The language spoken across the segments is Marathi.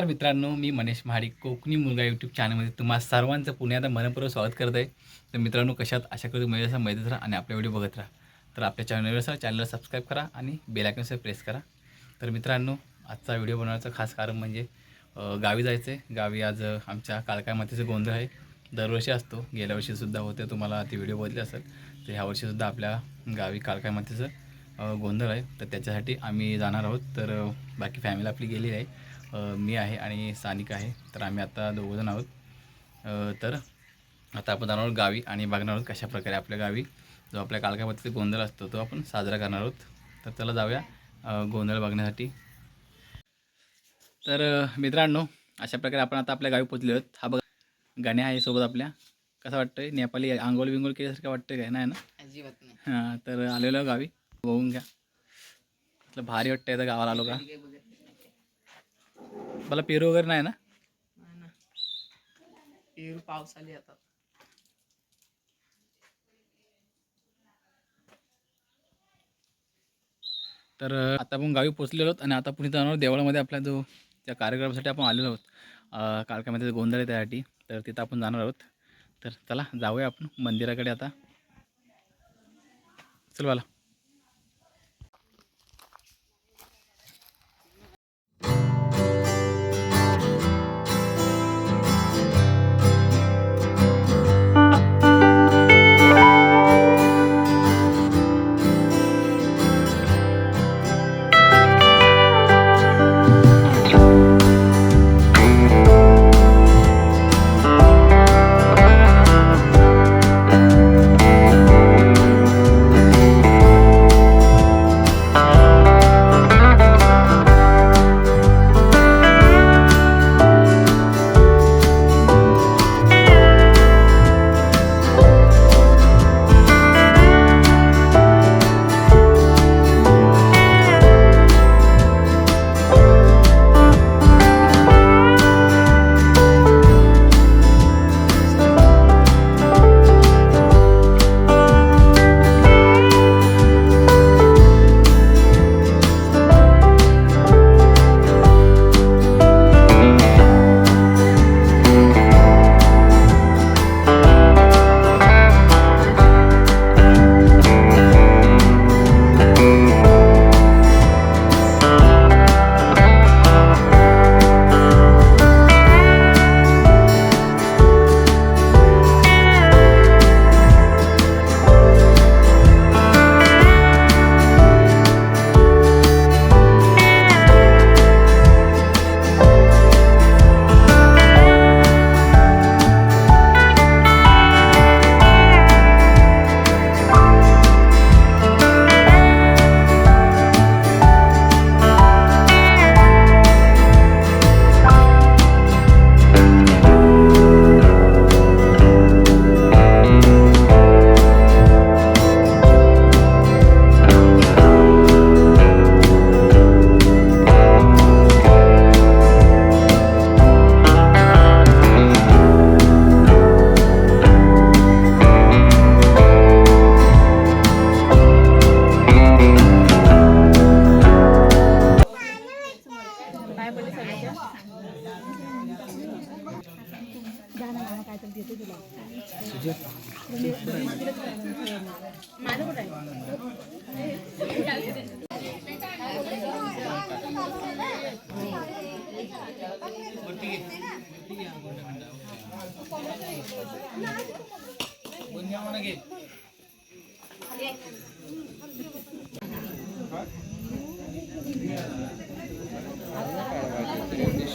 नमस्कार मित्रांनो मी मनेश महाडिक कोकणी मुलगा यूट्यूब चॅनलमध्ये तुम्हाला सर्वांचं पुन्हा मनपूर्वक स्वागत करत आहे. तर मित्रांनो कशात अशा करतो मजेत असा राहा आणि आपल्या व्हिडिओ बघत राहा. तर आपल्या चॅनलवर असा चॅनलला सबस्क्राईब करा आणि बेल प्रेस करा. तर मित्रांनो आजचा व्हिडिओ बनवण्याचं खास कारण म्हणजे गावी जायचं आहे गावी आज आमच्या काळका मातीचं गोंधळ आहे. दरवर्षी असतो. गेल्या वर्षीसुद्धा होते. तुम्हाला ते व्हिडिओ बघितले असेल तर ह्या वर्षीसुद्धा आपल्या गावी काळका मातीचं गोंधळ आहे. तर त्याच्यासाठी आम्ही जाणार आहोत. तर बाकी फॅमिली आपली गेली आहे. मी आहे आणि सानिका आहे. तर आम्ही आता दोघंजण आहोत. तर आता आपण जाणार आहोत गावी आणि बघणार आहोत कशा प्रकारे आपल्या गावी. जो आपल्या काळकामातीचा गोंधळ असतो तो आपण साजरा करणार आहोत. तर चला जाऊया गोंधळ बघण्यासाठी. तर मित्रांनो अशा प्रकारे आपण आता आपल्या गावी पोचले आहोत. हा बघा गाणे आहे सोबत आपल्या. कसं वाटतंय? नेपाली आंघोळ विंगोळ केल्यासारखं वाटतंय काय? नाही ना? अजिबात नाही. हां तर आलेलो गावी. बघून घ्या. भारी वाटतंय आता गावाला आलो का. मला पेरू वगैरे नाही ना? नाही ना. पेरू पाऊस आली आता. तर आता आपण गावी पोचलेलो आहोत आणि आता पुढे जाणार देवळामध्ये आपल्या जो त्या कार्यक्रमासाठी आपण आलेलो आहोत काळकामध्ये गोंधळ आहे त्यासाठी. तर तिथं आपण जाणार आहोत. तर चला जाऊया आपण मंदिराकडे आता. चल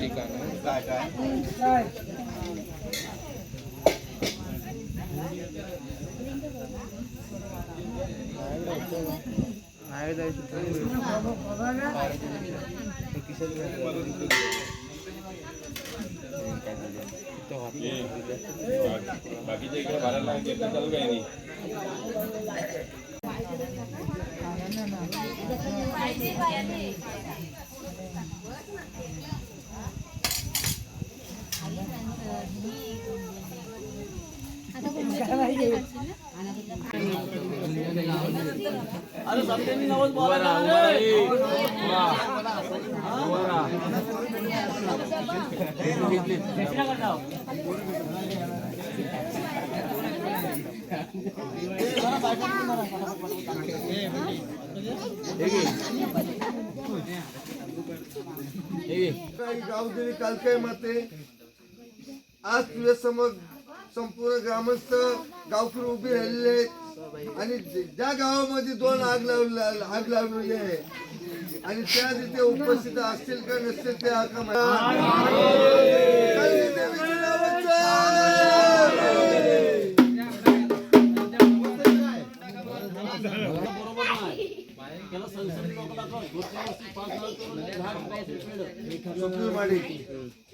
ठिकाण तिकडे भरायला लावून घेतलं चालू काही नाही अरे सत्यानी नवस बोला. रे गावदेवी कालकाय माते. आज तुझ्या समोर संपूर्ण ग्रामस्थ गावकरी उभे राहिलेले आहेत. आणि ज्या गावामध्ये दोन आग लावले आग लावलेली आहे. आणि त्या तिथे उपस्थित असतील का नसतील ते आका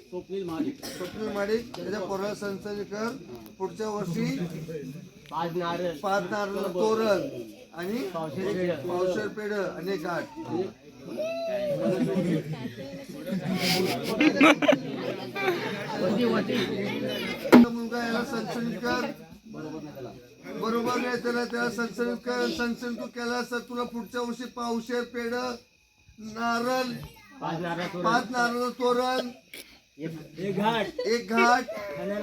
स्वप्नील माडिक स्वप्नील माडिक त्याच्या पोरा संसदेकर पुढच्या वर्षी पाच नारळ तोरण आणि एक पावशेर पेढ आणि एक गाठ मुलगा याला संसदेकर कर बरोबर नाही त्याला त्याला कर संसर्ग तू केला तर तुला पुढच्या वर्षी पावशेर पेढ नारळ पाच नारळ तोरण. पाच नारळ तोरण. एक घाट. एक घाट. खाण्या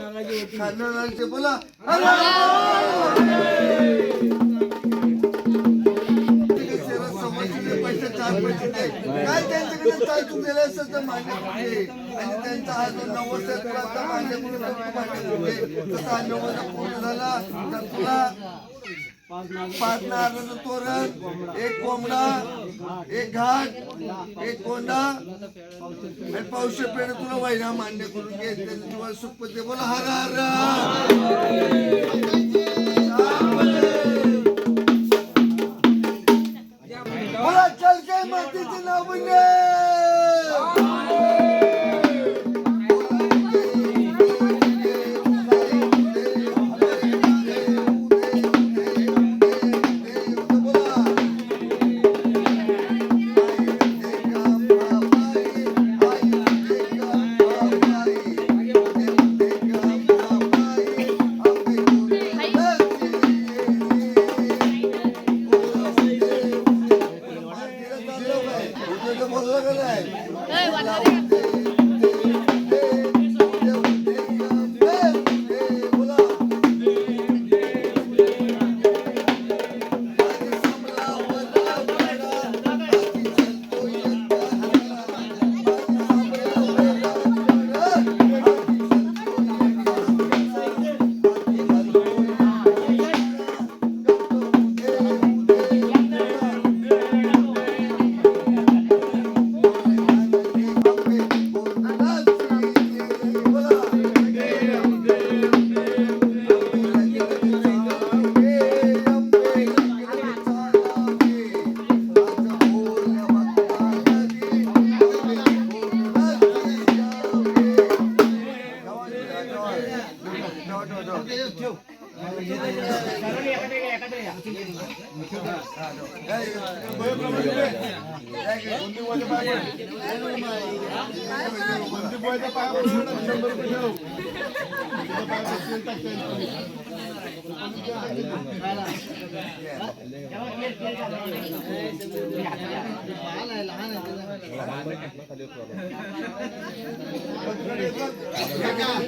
नारळाची बोला. नाही काय त्यांच्याकडे काय तू तर मान्य कुठे आणि त्यांचा हा जो नव्वद शेतकऱ्याचा मान्य कुठे तसा हा नव्वद पूर्ण झाला तर तुला पाच नारळाचं तोरण एक कोंबडा एक घाट एक कोंडा आणि पावशे पेड तुला वाहिना मान्य करून घे त्याचं तुम्हाला सुखपती बोला हर हर.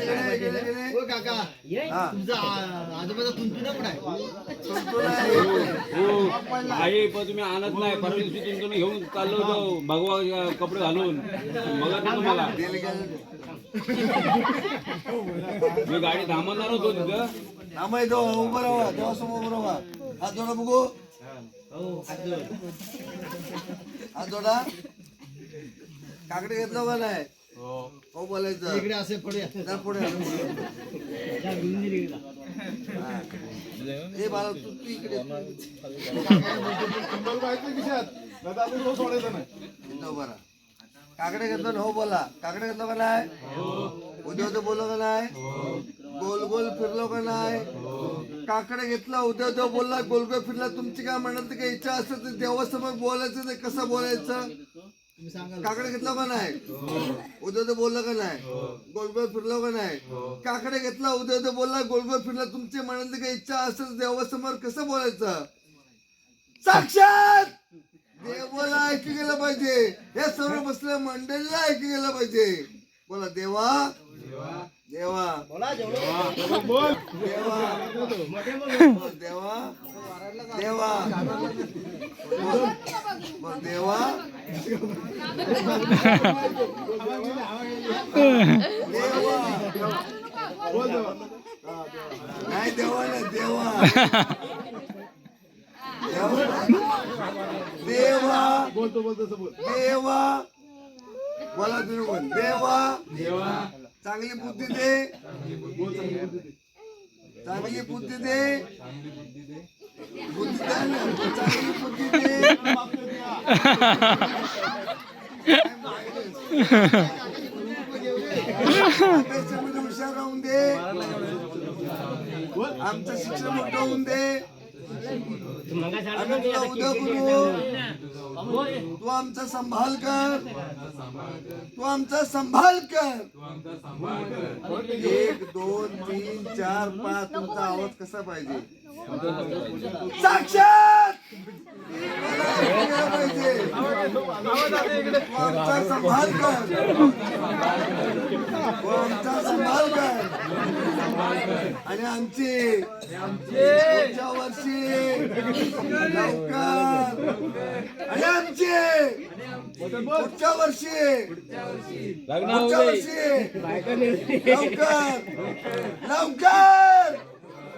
काका तुमचा आजोबाचा तुंतुना पण आहे. आई पण तुम्ही आणत नाही. दिवशी तुमचं घेऊन चाललो होतो भगवा कपडे घालून. बघा तुम्हाला. मी गाडी थांबवणार होतो तिथं. आम्ही तो उभं राहा देवासमोर उभं राहा. हात जोडा बघू. हात जोडा. काकडे घेतलं का नाही? हो. बोलायचं. इकडे असे पुढे. पुढे. ए बाळा तू तू इकडे. काकडे घेतलं ना हो बोला. काकडे घेतलं का नाही? उद्या उद्या बोललो का नाही? गोल गोल फिरलो का नाही? काकडे घेतला उद्या उद्या बोलला गोल गोल फिरला. तुमची काय म्हणत काही इच्छा असेल तर देवासमोर बोलायचं ते कसं बोलायचं? काकडे घेतला का नाही? उद्या उद्या बोललं का नाही? गोल गोल फिरलो का नाही? काकडे घेतला उद्या उद्या बोलला गोल गोल फिरला. तुमची मनातली काही इच्छा असेल तर देवासमोर कसं बोलायचं? साक्षात! देवाला ऐकू गेलं पाहिजे. हे सर्व बसल्या मंडळीला ऐकू गेलं पाहिजे. बोला देवा. देवा. बोला देवा. देवा. देवा. बोल देवा देवा नाही देवा ना देवा देवा देवा मला तुम्ही बोल देवा चांगली बुद्धी दे चांगली बुद्धी दे चांगली बुद्धी दे अभ्यासामध्ये हुशार राहून दे आमचं शिक्षण मोठं होऊन दे आम्ही तुला उद्या करू तू आमचा संभाल कर. तू आमचा संभाल कर. एक दोन तीन चार पाच. तुमचा आवाज कसा पाहिजे? साक्षात आमचा संभाल कर तू आमचा संभाल कर आणि आमची पुढच्या वर्षी. लवकर. आणि आमचे पुढच्या वर्षी पुढच्या वर्षी लवकर. लवकर.